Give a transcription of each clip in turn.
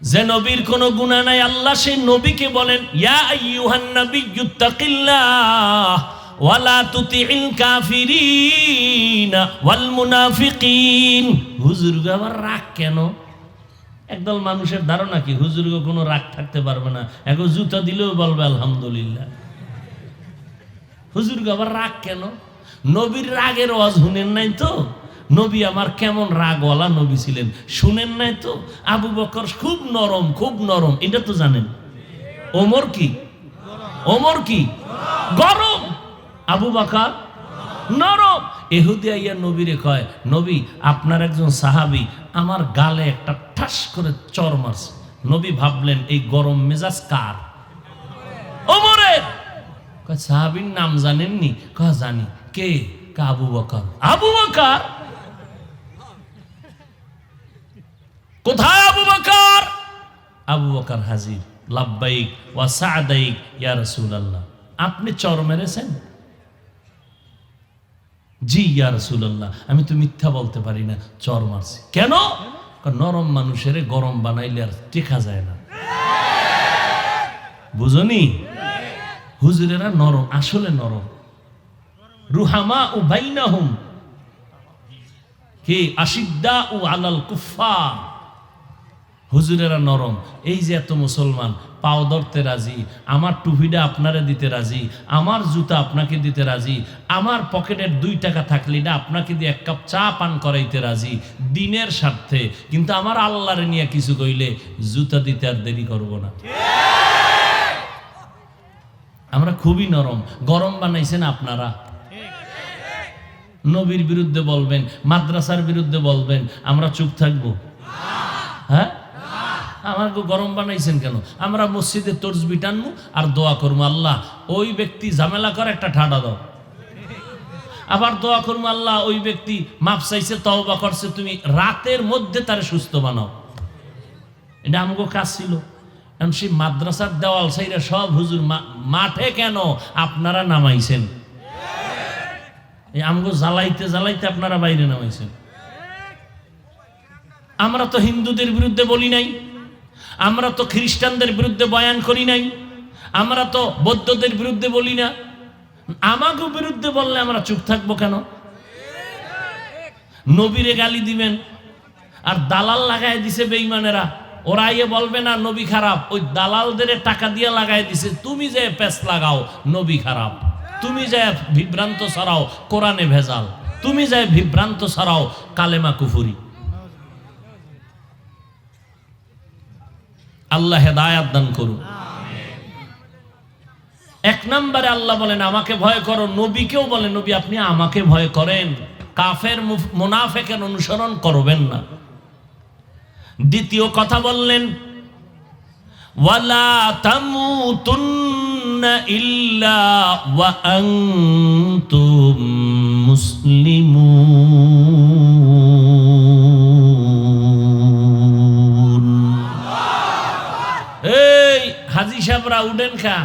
যে নবীর কোনো গুণা নাই, আল্লাহ সেই নবীকে বলেন ওয়ালা ওয়াল মুনাফিকিন। হুজুর রাগ কেন? একদল মানুষের ধারণা কি হুজুর কোনো রাগ থাকতে পারবে না, এখন জুতা দিলেও বলবে, আলহামদুলিল্লাহ। হুজুর আবার রাগ কেন? নবীর রাগের ওয়াজ শুনেন নাই তো? নবী আমার কেমন রাগওয়ালা নবী ছিলেন? শুনেন নাই তো? আবু বকর খুব নরম খুব নরম। এটা তো জানেন। ওমর কি? ওমর কি? গরম। আবু বকর নরম। এহুদি আইয়া নবীরে কয়, নবী, আপনার একজন সাহাবী আমার গালে একটা ঠাস করে চর মারছে। নবী ভাবলেন, এই গরম মেজাজ কার? ওমরের। সাহাবীর নাম জানেননি? কয়, জানি। কা, আবু বকর। আবু বকর কোথায় আবু বকর? আবু বকর হাজির। লাব্বাইক ওয়া সাদাইক, ইয়া রাসূলুল্লাহ। আপনি চর মেরেছেন? জি, ইয়া রাসূলুল্লাহ। আমি তো মিথ্যা বলতে পারি না, চর মারছি। কেন? নরম মানুষের গরম বানাইলে আর টেকা যায় না। বুঝনি? হুজুরেরা নরম, আসলে নরম। রুহামা ও বাইনাহুম। কে? আশিদ্দা ও আলাল কুফা হুজুরেরা নরম, এই যে এত মুসলমান, পাও ধরতে রাজি, আমার টুপিটা আপনারে দিতে রাজি, আমার জুতা আপনাকে দিতে রাজি, আমার পকেটের দুই টাকা থাকলে না আপনাকে দিয়ে এক কাপ চা পান করাইতে রাজি, দিনের স্বার্থে। কিন্তু আমার আল্লাহরে নিয়ে কিছু কইলে জুতা দিতে আর দেরি করব না। আমরা খুবই নরম, গরম বানাইছেন আপনারা। নবীর বিরুদ্ধে বলবেন, মাদ্রাসার বিরুদ্ধে বলবেন, আমরা চুপ থাকব। হ্যাঁ? আমাকে গরম বানাইছেন কেন? আমরা মসজিদে তরজবি টানবো আর দোয়া করব আল্লাহ, ওই ব্যক্তি ঝামেলা করে, একটা ঠাডা দাও। আবার দোয়া করব আল্লাহ, ওই ব্যক্তি মাপ চাইছে, তওবা করছে, তুমি রাতের মধ্যে তারে সুস্থ বানাও। এটা আমাকে কাজ ছিল। এখন সেই মাদ্রাসার দেওয়াল সাইরা সব হুজুর মাঠে কেন আপনারা নামাইছেন? এই আমগো জ্বালাইতে জ্বালাইতে আপনারা বাইরে নামাইছেন। আমরা তো হিন্দুদের বিরুদ্ধে বলি নাই। আমরা তো খ্রিস্টানদের বিরুদ্ধে বয়ান করি নাই। আমরা তো বৌদ্ধদের বিরুদ্ধে বলি না। আমাকে বিরুদ্ধে বললে আমরা চুপ থাকব কেন? নবীরে গালি দিবেন। আর দালাল লাগাই দিছে বেইমানেরা ওরা ইয়ে বলবে না, নবী খারাপ। ওই দালালদের টাকা দিয়ে লাগাই দিছে, তুমি যে পেস লাগাও, নবী খারাপ। তুমি যে বিভ্রান্ত ছড়াও, কোরআনে ভেজাল। তুমি যে বিভ্রান্ত ছড়াও, কালেমা কুফুরি। আল্লাহ হেদায়াত দান করুন। এক নম্বরে আল্লাহ বলেন, আমাকে ভয় করো। নবীকেও বলেন, নবী, আপনি আমাকে ভয় করেন। কাফের মুনাফেকের অনুসরণ করবেন না। দ্বিতীয় কথা বললেন, ওয়ালা তামুতুন্না সাহেবরা উঠেন খা।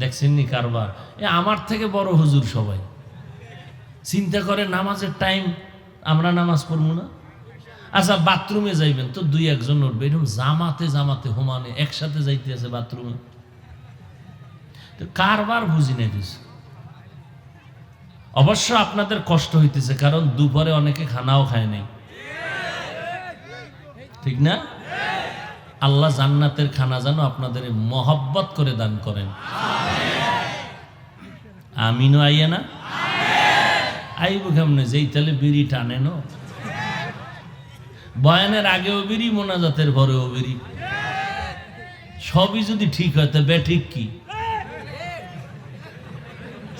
দেখছেন নি কারবার? এ আমার থেকে বড় হুজুর সবাই। চিন্তা করে নামাজের টাইম আমরা নামাজ পড়ব না? আচ্ছা বাথরুমে যাইবেন তো দুই একজন উঠবে। এরকম জামাতে জামাতে হোমানে একসাথে যাইতে আছে বাথরুমে। তো কারবার বুঝি নাই কিছু। অবশ্য আপনাদের কষ্ট হইতেছে, কারণ দুপুরে অনেকে খানাও খায় নাই। ঠিক না? আল্লাহ জান্নাতের খানা যেন আপনাদের মহব্বত করে দান করেন। আমিনও আইয়া না? আইব কেমনে? যেই তাহলে বিড়ি টানে নো? বয়ানের আগেও বিড়ি, মোনাজাতের পরেও বিড়ি। সবই যদি ঠিক হয়, তো ঠিক কি?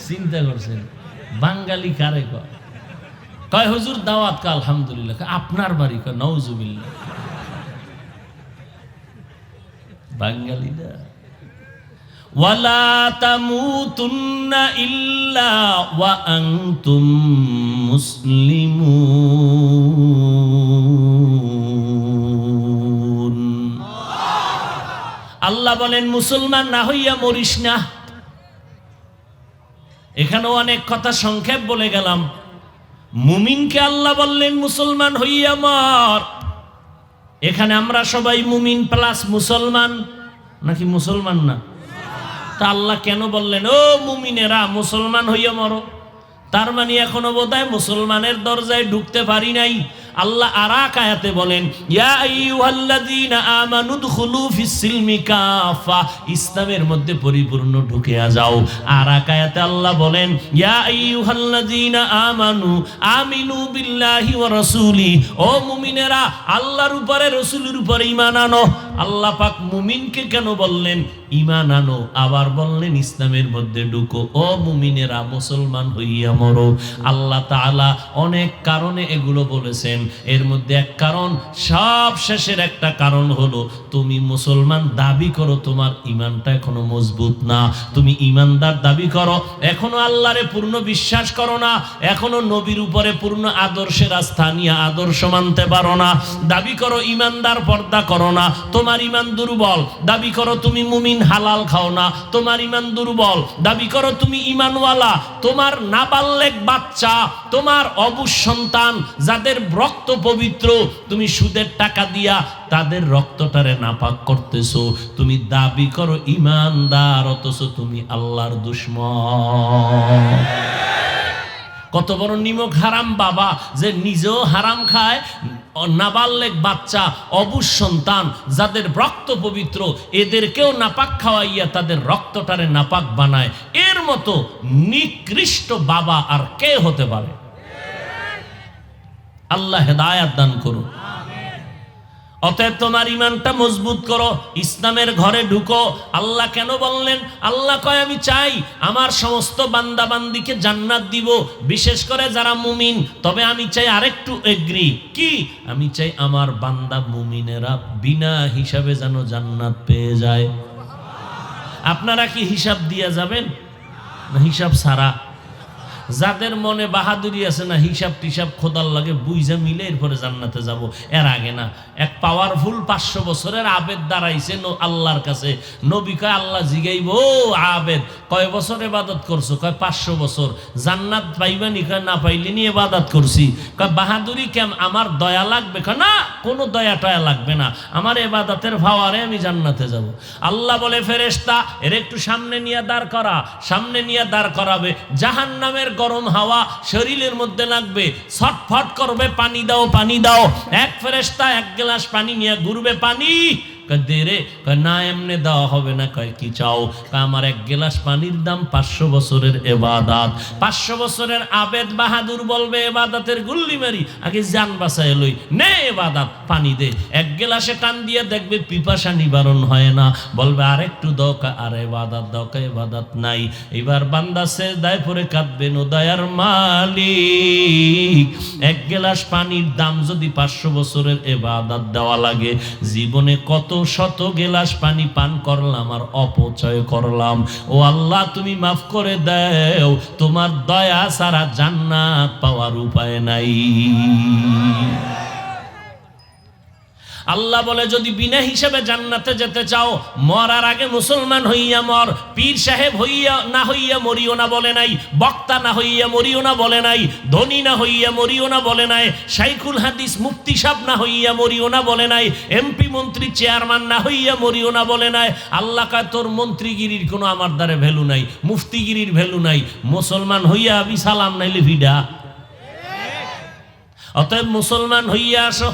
চিন্তা করছেন, বাঙালি কারে কয়? কয়, হুজুর, দাওয়াত আলহামদুলিল্লাহ। আপনার বাড়ি কয়, নওজুবিল্লাহ। বাঙালিরা। ওয়ালা ইল্লা আল্লাহ বলেন, মুসলমান না হইয়া মরিস না। এখানেও অনেক কথা সংক্ষেপ বলে গেলাম। মুমিনকে আল্লাহ বললেন, মুসলমান হইয়া মর। এখানে আমরা সবাই মুমিন প্লাস মুসলমান, নাকি মুসলমান না? তা আল্লাহ কেন বললেন, ও মুমিনেরা, মুসলমান হইয়া মরো। তার মানে এখনও বোধ মুসলমানের দরজায় ঢুকতে পারি নাই। আল্লাহ আরাক আয়াতে বলেন, ইয়া আইয়ুহাল্লাযীনা আমানু দুখুলু ফিস সিলমি কাফা। ইসলামের মধ্যে পরিপূর্ণ ঢুকে যাও। আরাক আয়াতে আল্লাহ বলেন, ইয়া আইয়ুহাল্লাযীনা আমানু আমিনু বিল্লাহি ওয়া রাসূলি। ও মুমিনেরা, আল্লাহর উপরে, রাসূলের উপরে ঈমান আনো। আল্লাহ পাক মুমিনকে কেন বললেন? ঈমান আনো। আবার বললেন, ইসলামের মধ্যে ঢুকো। ও মুমিনেরা, মুসলমান হইয়া মরো। আল্লাহ তাআলা অনেক কারণে এগুলো বলেছেন। এর মধ্যে এক কারণ, সব শেষের একটা কারণ হলো, তুমি মুসলমান দাবি করো, তোমার ইমানটা এখনও মজবুত না। তুমি ইমানদার দাবি করো, এখনও আল্লাহরে পূর্ণ বিশ্বাস করো না। এখনও নবীর উপরে পূর্ণ আদর্শের আস্থা নিয়ে আদর্শ মানতে পারো না। দাবি করো ইমানদার পর্দা করো না। তোমার ইমান দুর্বল। দাবি করো তুমি মুমিন, হালাল খাও না। তোমার ইমান দুর্বল। দাবি করো তুমি ইমানওয়ালা তোমার নাবাল্যেক বাচ্চা, তোমার অবুজ সন্তান, যাদের রক্ত পবিত্র, তুমি সুদের টাকা দিয়া তাদের রক্তটারে নাপাক করতেছো। তুমি দাবি করো ইমানদার অথচ তুমি আল্লাহর দুশ্মন। কত বড় নিমক হারাম বাবা, যে নিজেও হারাম খায় নাবাল্যেক বাচ্চা, অবুজ সন্তান, যাদের রক্ত পবিত্র, এদেরকেও নাপাক খাওয়াইয়া তাদের রক্তটারে নাপাক বানায়। এর মতো নিকৃষ্ট বাবা আর কে হতে পারে? আল্লাহ হেদায়াত দান করুন। অতএব তোমার ইমানটা মজবুত করো, ইসলামের ঘরে ঢুকো। আল্লাহ কেন বললেন? আল্লাহ কয়, আমি চাই আমার সমস্ত বান্দা বান্দিকে জান্নাত দিব, বিশেষ করে যারা মুমিন। তবে আমি চাই আরেকটু এগ্রি কি? আমি চাই আমার বান্দা মুমিনেরা বিনা হিসাবে যেন জান্নাত পেয়ে যায়। আপনারা কি হিসাব দিয়া যাবেন? হিসাব সারা যাদের মনে বাহাদুরি আছে না, হিসাব টিসাব খোদার লাগে বুঝে মিলে এরপরে জান্নাতে যাব। এর আগে না, এক পাওয়ারফুল পাঁচশো বছরের আবেদ দাঁড়াইছে আল্লাহর কাছে। নবী কয়, আল্লাহ জিগাইব ও আবেদ। কয়, বছর এবাদত করছ? কয়, পাঁচশো বছর। জান্নাত পাইবানি কয়, না, পাইলে নিয়ে এবাদত করছি। কয়, বাহাদুরি কেম আমার দয়া লাগবে? কয়, না, কোনো দয়া টয়া লাগবে না। আমার এবাদতের ভাওয়ারে আমি জান্নাতে যাব। আল্লাহ বলে, ফেরেশতা, এর একটু সামনে নিয়ে দাঁড় করা। সামনে নিয়ে দাঁড় করাবে। জাহান নামের গরম হাওয়া শরীরের মধ্যে লাগবে, ছটফট করবে, পানি দাও পানি দাও। এক ফেরেস্তা এক গ্লাস পানি নিয়ে ঘুরবে, পানি কয় দে রে না এমনি দেওয়া হবে না, কয় কি চাও? আমার এক পানির দাম পাঁচশো বছরের এবাদাত। পাঁচশো বছরের আবেদ বাহাদুর বলবে, এবাদাতের গুল্লি মারি, আগে বাসায় লই। নে এবাদাত, পানি দে। এক টান দিয়ে দেখবে পিপাসা নিবারণ হয় না। বলবে দকা আর এবাদাত দকা এবাদাত নাই। এবার বান্দা সে দায় পরে কাঁদবেন ও দয়ার মালিক, এক গ্লাস পানির দাম যদি পাঁচশো বছরের এবাদাত দেওয়া লাগে, জীবনে কত শত গেলাস পানি পান করলাম আর অপচয় করলাম। ও আল্লাহ, তুমি মাফ করে দেও, তোমার দয়া সারা জান্নাত পাওয়ার উপায় নাই। আল্লাহ বলে, যদি বিনা হিসেবে জান্নাতে যেতে চাও, মরার আগে মুসলমান হইয়া মর, পীর সাহেব হইয়া না হইয়া মরিও না বলে নাই, বক্তা না হইয়া মরিও না বলে নাই, ধনী না হইয়া মরিও না বলে নাই, শাইখুল হাদিস মুফতি সাহ না হইয়া মরিও না বলে নাই, এমপি মন্ত্রী চেয়ারম্যান না হইয়া মরিও না বলে নাই, আল্লাহ কায়, তোর মন্ত্রীগিরির কোনো আমার দ্বারে ভ্যালু নাই, মুফতিগিরির ভ্যালু নাই, মুসলমান হইয়া আবি সালাম নাইলে ভিডা? অতএব মুসলমান হইয়া আসো।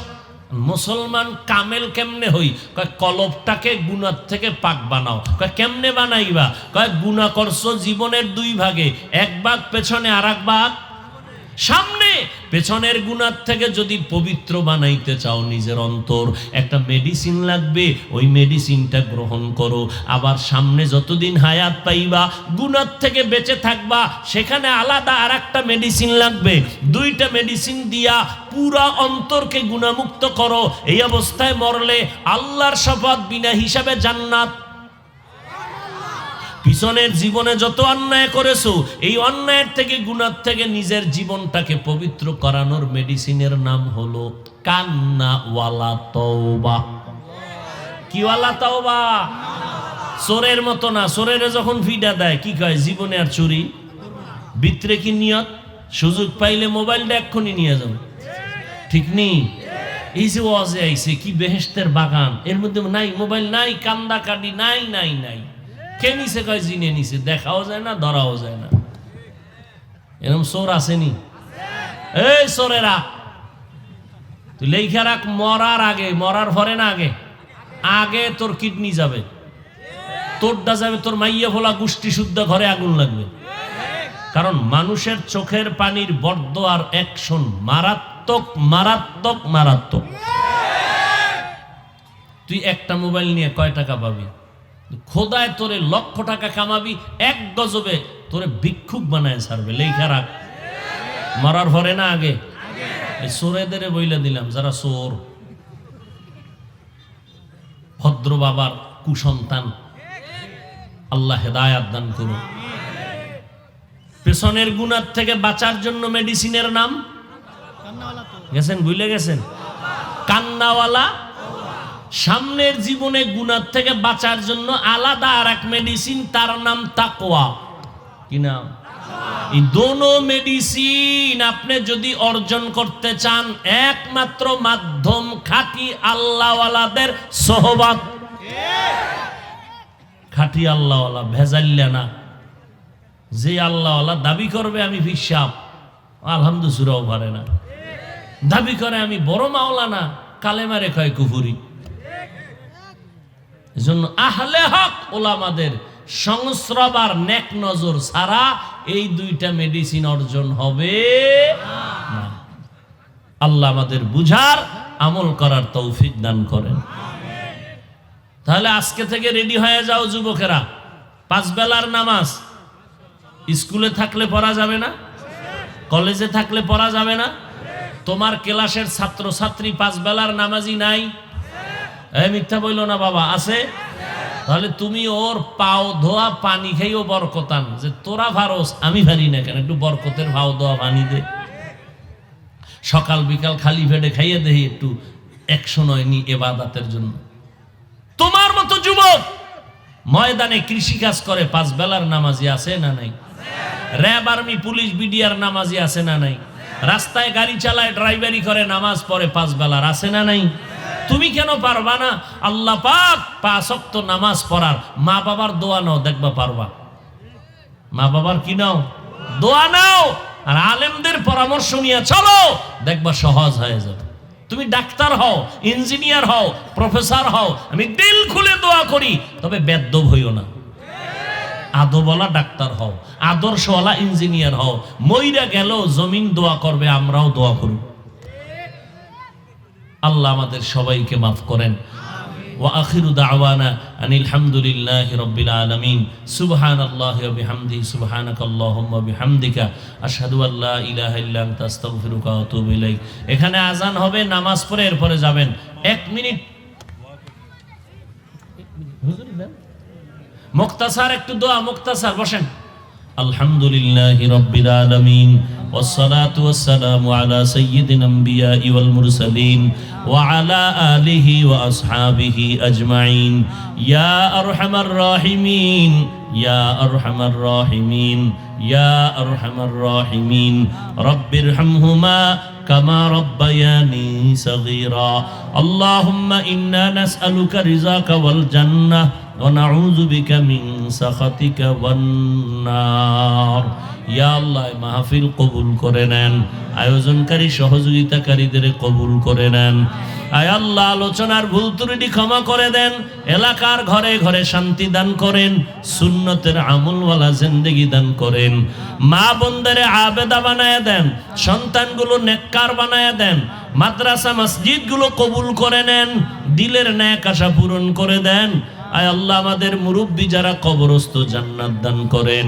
মুসলমান কামেল কেমনে হই? কয়, কলবটাকে গুণার থেকে পাক বানাও। কয়, কেমনে বানাইবা? কয়, গুণা করছ জীবনের দুই ভাগে, এক ভাগ পেছনে আর এক ভাগ সামনে পেছনের গুণার থেকে যদি পবিত্র বানাইতে চাও নিজের অন্তর, একটা মেডিসিন লাগবে, ওই মেডিসিনটা গ্রহণ করো। আবার সামনে যতদিন হায়াত পাইবা, গুণার থেকে বেঁচে থাকবা, সেখানে আলাদা আর একটা মেডিসিন লাগবে। দুইটা মেডিসিন দিয়া পুরা অন্তরকে গুণামুক্ত করো। এই অবস্থায় মরলে আল্লাহর শপথ বিনা হিসাবে জান্নাত পিছনের জীবনে যত অন্যায় করেছ, এই অন্যায়ের থেকে গুণার থেকে নিজের জীবনটাকে পবিত্র করানোর মেডিসিনের নাম হলো কান্না ওয়ালা তওবা। কি ওয়ালা তওবা? চোরের মতো না, চোরের যখন ফিডা দেয়, কি কয়? জীবনে আর চুরি? ভিতরে কি নিয়ত? সুযোগ পাইলে মোবাইলটা এক্ষুনি নিয়ে যাও। ঠিক নেই এই যে ওয়াজে আইছে, কি বেহেস্তের বাগান। এর মধ্যে নাই, মোবাইল নাই, কান্দা কাটি, নাই নাই নাই। কে নিছে কয় জিনে নিছে, দেখাও যায় না, ধরাও যায় না। এরকম চোর আসেনি? এই চোরেরা তুই লেখা রাখ, মরার আগে, মরার পরে না আগে? আগে তোর কিডনি যাবে। তোরটা যাবে, তোর মাইয়া ফোলা গুষ্টি শুদ্ধ ঘরে আগুন লাগবে। কারণ মানুষের চোখের পানির বর্দ আর অ্যাকশন মারাত্মক মারাত্মক মারাত্মক। তুই একটা মোবাইল নিয়ে কয় টাকা পাবি? খোদায় তোরে লক্ষ টাকা কামাবি, এক গজবে তোরে ভিক্ষুক বানায় ছাড়বে। লেখা রাখ। মরার পরে না আগে? এই চোরেদের বইলে দিলাম, যারা চোর ভদ্র বাবার কুসন্তান। আল্লাহ হেদায়াত দান করুন। পেছনের গুণার থেকে বাঁচার জন্য মেডিসিনের নাম? গেছেন, ভুলে গেছেন? কান্নাওয়ালা সামনের জীবনে গুণার থেকে বাঁচার জন্য আলাদা আর এক মেডিসিন তার নাম তাকোয়া কি নাম? এই দোনো মেডিসিন আপনি যদি অর্জন করতে চান, একমাত্র মাধ্যম খাঁটি আল্লাহওয়ালাদের সহবাদ। খাঁটি আল্লাহওয়ালা ভেজাল্লা না। যে আল্লাহওয়ালা দাবি করবে, আমি ফিসাব আলহামদুসুরাও পারে না। দাবি করে, আমি বড় মাওলা না কালেমারে কয় কুফুরি। এজন্য আহলে হক ওলামাদের সংস্রব আর নেক নজর ছাড়া এই দুইটা মেডিসিন অর্জন হবে না। আল্লাহ আমাদের বুঝার, আমল করার তৌফিক দান করেন। তাহলে আজকে থেকে রেডি হয়ে যাও যুবকেরা। পাঁচ বেলার নামাজ। স্কুলে থাকলে পড়া যাবে না? কলেজে থাকলে পড়া যাবে না? তোমার ক্লাসের ছাত্র ছাত্রী পাঁচ বেলার নামাজি নাই। মিথ্যা বইল না বাবা, আছে? তাহলে তুমি ওর পাও ধোয়া পানি খাইও বরকতান। যে তোরা ভারস, আমি ভারি না কেন? একটু বরকতের ভাও ধোয়া পানি দে। সকাল বিকাল খালি ফেটে খাইয়ে দেহি একটু। একশো নয় নি এবাদাতের জন্য। তোমার মতো যুবক ময়দানে কৃষি কাজ করে, পাঁচ বেলার নামাজি আছে না নাই? র্যাব আর্মি, পুলিশ, বিডিআর নামাজি আছে না নাই? রাস্তায় গাড়ি চালায়, ড্রাইভারি করে, নামাজ পড়ে, পাঁচ বেলার আছে না নাই? তুমি কেন পারবা না? আল্লাহ পাক পাঁচক্ত নামাজ পড়ার। মা বাবার দোয়া নাও, দেখবা পারবা। মা বাবার কি নাও? দোয়া নাও। আর আলেমদের পরামর্শ নিয়ে চলো, দেখবা সহজ হয়ে যাবে। তুমি ডাক্তার হও, ইঞ্জিনিয়ার হও, প্রফেসর হও, আমি দিল খুলে দোয়া করি, তবে বেদ্য হইও না। আদবলা ডাক্তার হও, আদর্শওয়ালা ইঞ্জিনিয়ার হও। মইরা গেল জমিন দোয়া করবে, আমরাও দোয়া করব আল্লাহ আমাদের সবাইকে মাফ করেন وآخر دعوانا أن الحمد لله رب العالمين سبحان الله وبحمده سبحانك اللهم وبحمدك أشهد أن لا إله إلا أنت أستغفرك وأتوب إليك এখানে আজান হবে নামাজ পড়ে এরপরে যাবেন এক মিনিট মুক্তাসার একটু দোয়া মুক্তাসার বসেন আলহামদুলিল্লাহ রব্বিল আলামিন والصلاة والسلام على سيد الأنبياء والمرسلين وعلى آله وأصحابه أجمعين. يا أرحم الراحمين يا أرحم الراحمين يا أرحم الراحمين. رب ارحمهما كما ربياني صغيرا. اللهم إنا نسألك رزاك والجنة ونعوذ بك من سخطك والنار ইয়া আল্লাহ মাহফিল কবুল করে নেন আয়োজনকারী সহযোগিতাকারীদের কবুল করে নেন আয় আল্লাহ আলোচনার ভুল ত্রুটি ক্ষমা করে দেন এলাকার ঘরে ঘরে শান্তি দান করেন সুন্নতের আমলওয়ালা জিন্দেগি দান করেন মা বোনদের আবেদা বানায় দেন সন্তানগুলো নেককার বানায় দেন মাদ্রাসা মসজিদগুলো কবুল করে নেন দিলের ন্যাক আশা পূরণ করে দেন আয় আল্লাহ আমাদের মুরব্বী যারা কবরস্থ জান্নাত দান করেন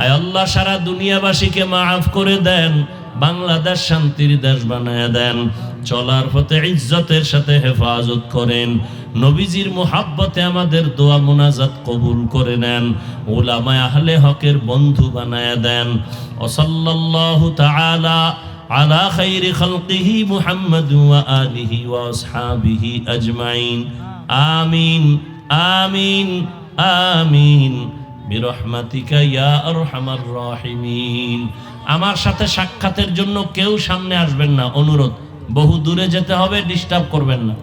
আয় আল্লাহ সারা দুনিয়াবাসীকে মাফ করে দেন বাংলাদেশ শান্তির দেশ বানায় দেন চলার পথে ইজ্জতের সাথে হেফাজত করেন নবীজির মোহাব্বতে আমাদের দোয়া মোনাজাত কবুল করে নেন ওলামায় আহলে হকের বন্ধু বানায় দেন ওসল্লাল্লাহু তাআলা على خير خلقه محمد وآله وأصحابه أجمعين آمين আমিন আমিন। বিরহমাতিকা ইয়া আরহামার রাহিমিন। আমার সাথে সাক্ষাতের জন্য কেউ সামনে আসবেন না। অনুরোধ, বহু দূরে যেতে হবে ডিস্টার্ব করবেন না।